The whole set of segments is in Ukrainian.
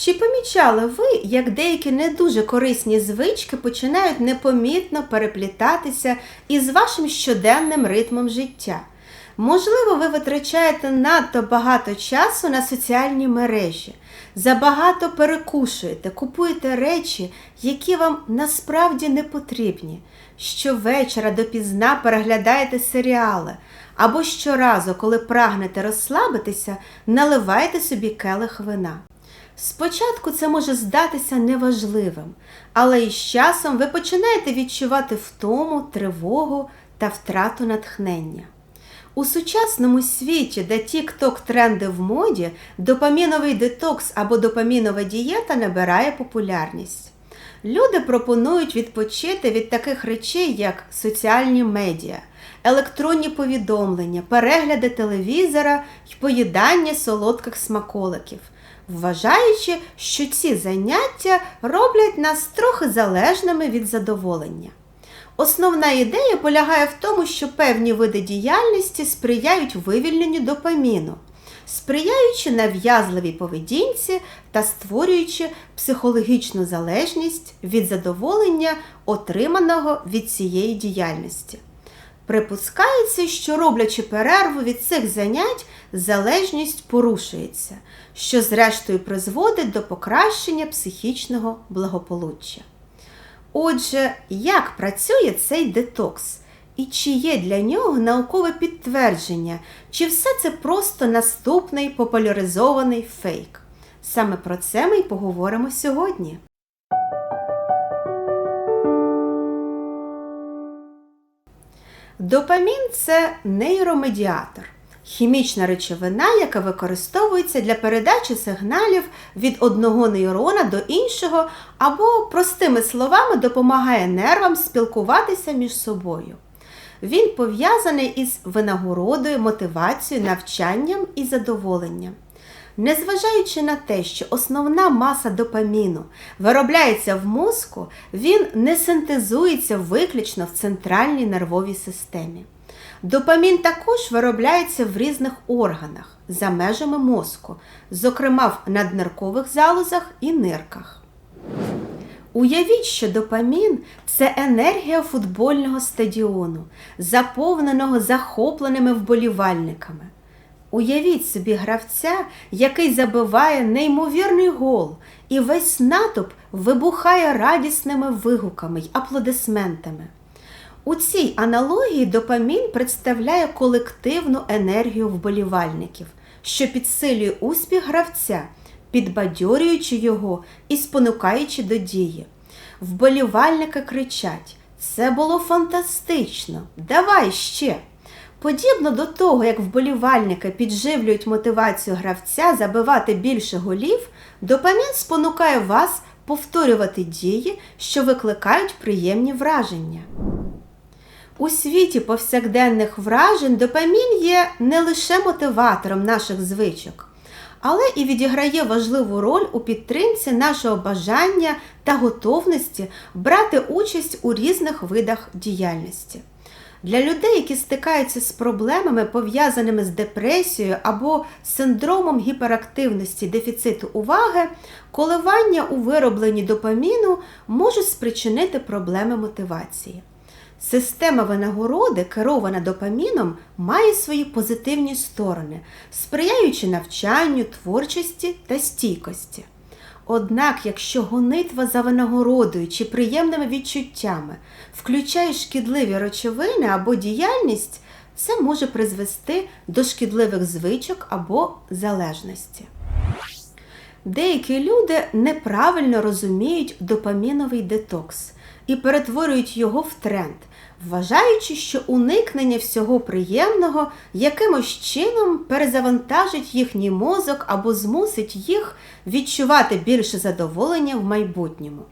Чи помічали ви, як деякі не дуже корисні звички починають непомітно переплітатися із вашим щоденним ритмом життя? Можливо, ви витрачаєте надто багато часу на соціальні мережі, забагато перекушуєте, купуєте речі, які вам насправді не потрібні. Щовечора допізна переглядаєте серіали, або щоразу, коли прагнете розслабитися, наливайте собі келих вина. Спочатку це може здатися неважливим, але із часом ви починаєте відчувати втому, тривогу та втрату натхнення. У сучасному світі, де тік-ток тренди в моді, допаміновий детокс або допамінова дієта набирає популярність. Люди пропонують відпочити від таких речей, як соціальні медіа, електронні повідомлення, перегляди телевізора й поїдання солодких смаколиків, вважаючи, що ці заняття роблять нас трохи залежними від задоволення. Основна ідея полягає в тому, що певні види діяльності сприяють вивільненню допаміну, сприяючи нав'язливій поведінці та створюючи психологічну залежність від задоволення, отриманого від цієї діяльності. Припускається, що роблячи перерву від цих занять, залежність порушується, що зрештою призводить до покращення психічного благополуччя. Отже, як працює цей детокс? І чи є для нього наукове підтвердження, чи все це просто наступний популяризований фейк? Саме про це ми й поговоримо сьогодні. Допамін це нейромедіатор, хімічна речовина, яка використовується для передачі сигналів від одного нейрона до іншого, або, простими словами, допомагає нервам спілкуватися між собою. Він пов'язаний із винагородою, мотивацією, навчанням і задоволенням. Незважаючи на те, що основна маса допаміну виробляється в мозку, він не синтезується виключно в центральній нервовій системі. Допамін також виробляється в різних органах за межами мозку, зокрема в надниркових залозах і нирках. Уявіть, що допамін це енергія футбольного стадіону, заповненого захопленими вболівальниками. Уявіть собі гравця, який забиває неймовірний гол, і весь натовп вибухає радісними вигуками й аплодисментами. У цій аналогії допамін представляє колективну енергію вболівальників, що підсилює успіх гравця, підбадьорюючи його і спонукаючи до дії. Вболівальники кричать: Це було фантастично! Давай ще! Подібно до того, як вболівальники підживлюють мотивацію гравця забивати більше голів, допамін спонукає вас повторювати дії, що викликають приємні враження. У світі повсякденних вражень допамін є не лише мотиватором наших звичок, але і відіграє важливу роль у підтримці нашого бажання та готовності брати участь у різних видах діяльності. Для людей, які стикаються з проблемами, пов'язаними з депресією або синдромом гіперактивності дефіциту уваги, коливання у виробленні допаміну можуть спричинити проблеми мотивації. Система винагороди, керована допаміном, має свої позитивні сторони, сприяючи навчанню, творчості та стійкості. Однак, якщо гонитва за винагородою чи приємними відчуттями включає шкідливі речовини або діяльність, це може призвести до шкідливих звичок або залежності. Деякі люди неправильно розуміють допаміновий детокс і перетворюють його в тренд, вважаючи, що уникнення всього приємного якимось чином перезавантажить їхній мозок або змусить їх відчувати більше задоволення в майбутньому.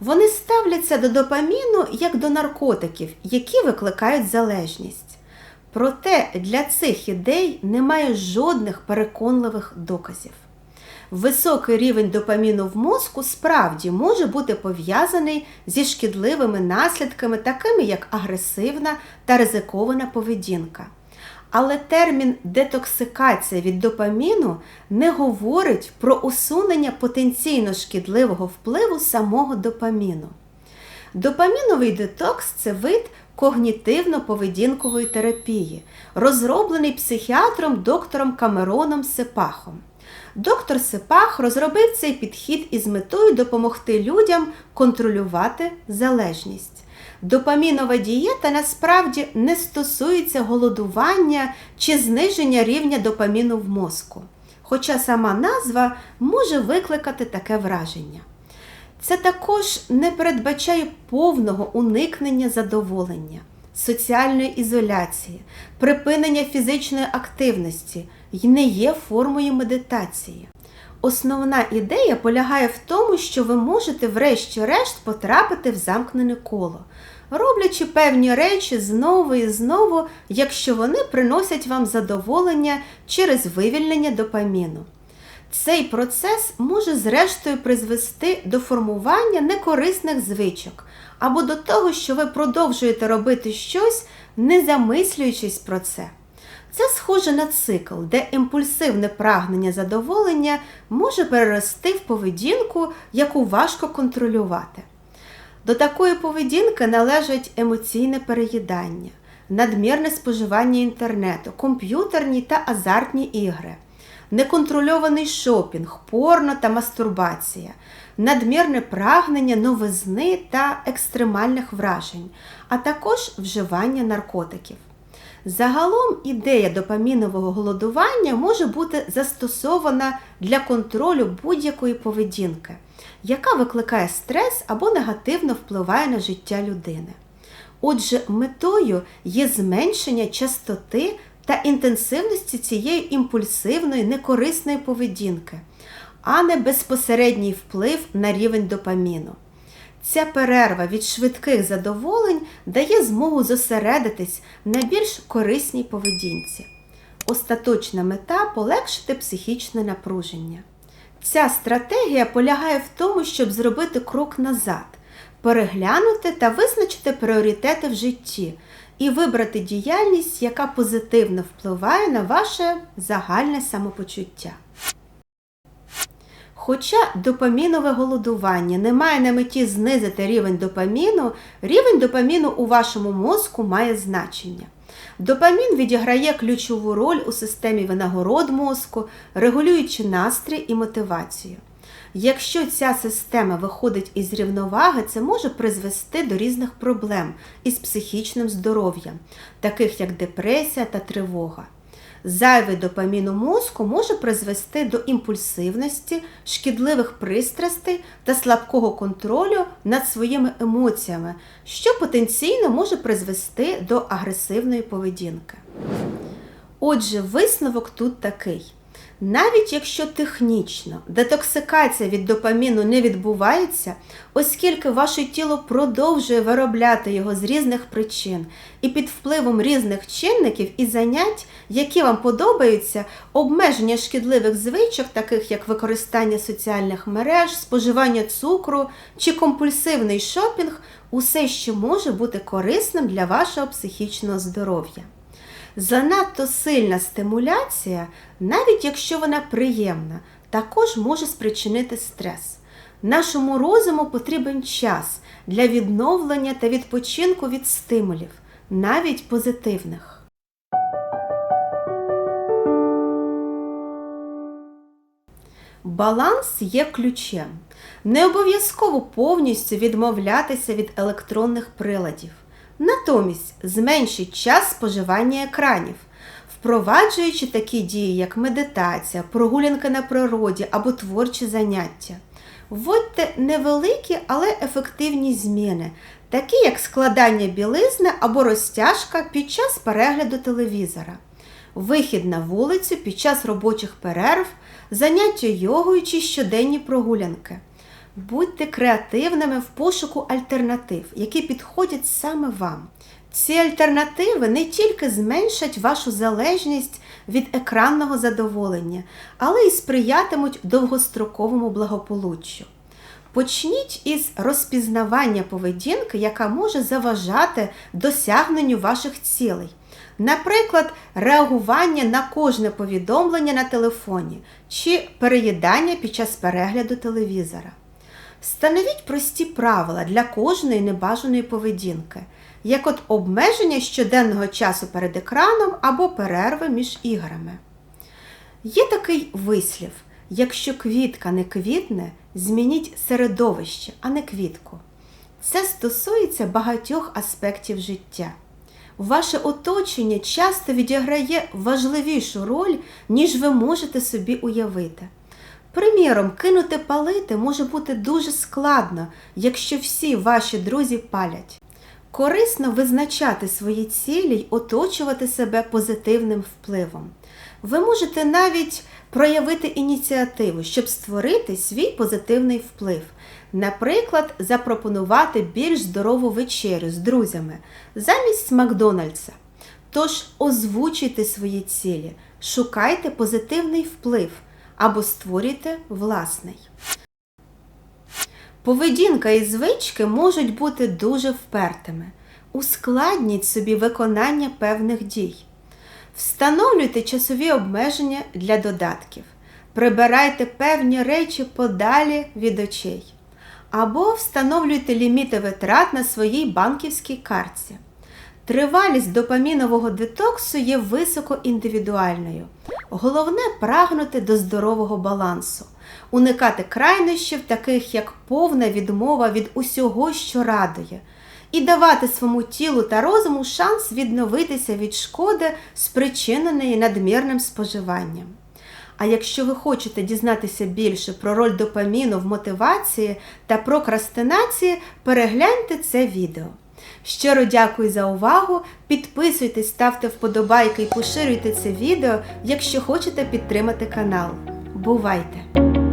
Вони ставляться до допаміну як до наркотиків, які викликають залежність. Проте для цих ідей немає жодних переконливих доказів. Високий рівень допаміну в мозку справді може бути пов'язаний зі шкідливими наслідками, такими як агресивна та ризикована поведінка. Але термін детоксикація від допаміну не говорить про усунення потенційно шкідливого впливу самого допаміну. Допаміновий детокс це вид когнітивно-поведінкової терапії, розроблений психіатром доктором Камероном Сепахом. Доктор Сепах розробив цей підхід із метою допомогти людям контролювати залежність. Допамінова дієта насправді не стосується голодування чи зниження рівня допаміну в мозку, хоча сама назва може викликати таке враження. Це також не передбачає повного уникнення задоволення, соціальної ізоляції, припинення фізичної активності і не є формою медитації. Основна ідея полягає в тому, що ви можете, врешті-решт, потрапити в замкнене коло, роблячи певні речі знову і знову, якщо вони приносять вам задоволення через вивільнення допаміну. Цей процес може зрештою призвести до формування некорисних звичок або до того, що ви продовжуєте робити щось, не замислюючись про це. Це схоже на цикл, де імпульсивне прагнення задоволення може перерости в поведінку, яку важко контролювати. До такої поведінки належать емоційне переїдання, надмірне споживання інтернету, комп'ютерні та азартні ігри, неконтрольований шопінг, порно та мастурбація, надмірне прагнення новизни та екстремальних вражень, а також вживання наркотиків. Загалом ідея допамінового голодування може бути застосована для контролю будь-якої поведінки, яка викликає стрес або негативно впливає на життя людини. Отже, метою є зменшення частоти та інтенсивності цієї імпульсивної, некорисної поведінки, а не безпосередній вплив на рівень допаміну. Ця перерва від швидких задоволень дає змогу зосередитись на більш корисній поведінці. Остаточна мета полегшити психічне напруження. Ця стратегія полягає в тому, щоб зробити крок назад, переглянути та визначити пріоритети в житті і вибрати діяльність, яка позитивно впливає на ваше загальне самопочуття. Хоча допамінове голодування не має на меті знизити рівень допаміну, рівень допаміну у вашому мозку має значення. Допамін відіграє ключову роль у системі винагород мозку, регулюючи настрій і мотивацію. Якщо ця система виходить із рівноваги, це може призвести до різних проблем із психічним здоров'ям, таких як депресія та тривога. Зайвий допамін у мозку може призвести до імпульсивності, шкідливих пристрастей та слабкого контролю над своїми емоціями, що потенційно може призвести до агресивної поведінки. Отже, висновок тут такий. Навіть якщо технічно детоксикація від допаміну не відбувається, оскільки ваше тіло продовжує виробляти його з різних причин і під впливом різних чинників і занять, які вам подобаються, обмеження шкідливих звичок, таких як використання соціальних мереж, споживання цукру чи компульсивний шопінг, усе ще може бути корисним для вашого психічного здоров'я. Занадто сильна стимуляція, навіть якщо вона приємна, також може спричинити стрес. Нашому розуму потрібен час для відновлення та відпочинку від стимулів, навіть позитивних. Баланс є ключем. Не обов'язково повністю відмовлятися від електронних приладів. Натомість зменшіть час споживання екранів, впроваджуючи такі дії, як медитація, прогулянка на природі або творчі заняття. Вводьте невеликі, але ефективні зміни, такі як складання білизни або розтяжка під час перегляду телевізора, вихід на вулицю під час робочих перерв, заняття йогою чи щоденні прогулянки. Будьте креативними в пошуку альтернатив, які підходять саме вам. Ці альтернативи не тільки зменшать вашу залежність від екранного задоволення, але й сприятимуть довгостроковому благополуччю. Почніть із розпізнавання поведінки, яка може заважати досягненню ваших цілей. Наприклад, реагування на кожне повідомлення на телефоні чи переїдання під час перегляду телевізора. Встановіть прості правила для кожної небажаної поведінки, як от обмеження щоденного часу перед екраном або перерви між іграми. Є такий вислів: якщо квітка не квітне, змініть середовище, а не квітку. Це стосується багатьох аспектів життя. Ваше оточення часто відіграє важливішу роль, ніж ви можете собі уявити. Приміром, кинути палити може бути дуже складно, якщо всі ваші друзі палять. Корисно визначати свої цілі й оточувати себе позитивним впливом. Ви можете навіть проявити ініціативу, щоб створити свій позитивний вплив. Наприклад, запропонувати більш здорову вечерю з друзями замість Макдональдса. Тож озвучуйте свої цілі, шукайте позитивний вплив або створюйте власний. Поведінка і звички можуть бути дуже впертими. Ускладніть собі виконання певних дій. Встановлюйте часові обмеження для додатків. Прибирайте певні речі подалі від очей. Або встановлюйте ліміти витрат на своїй банківській картці. Тривалість допамінового детоксу є високоіндивідуальною. Головне прагнути до здорового балансу, уникати крайнощів, таких як повна відмова від усього, що радує, і давати своєму тілу та розуму шанс відновитися від шкоди, спричиненої надмірним споживанням. А якщо ви хочете дізнатися більше про роль допаміну в мотивації та прокрастинації, перегляньте це відео. Щиро дякую за увагу. Підписуйтесь, ставте вподобайки і поширюйте це відео, якщо хочете підтримати канал. Бувайте!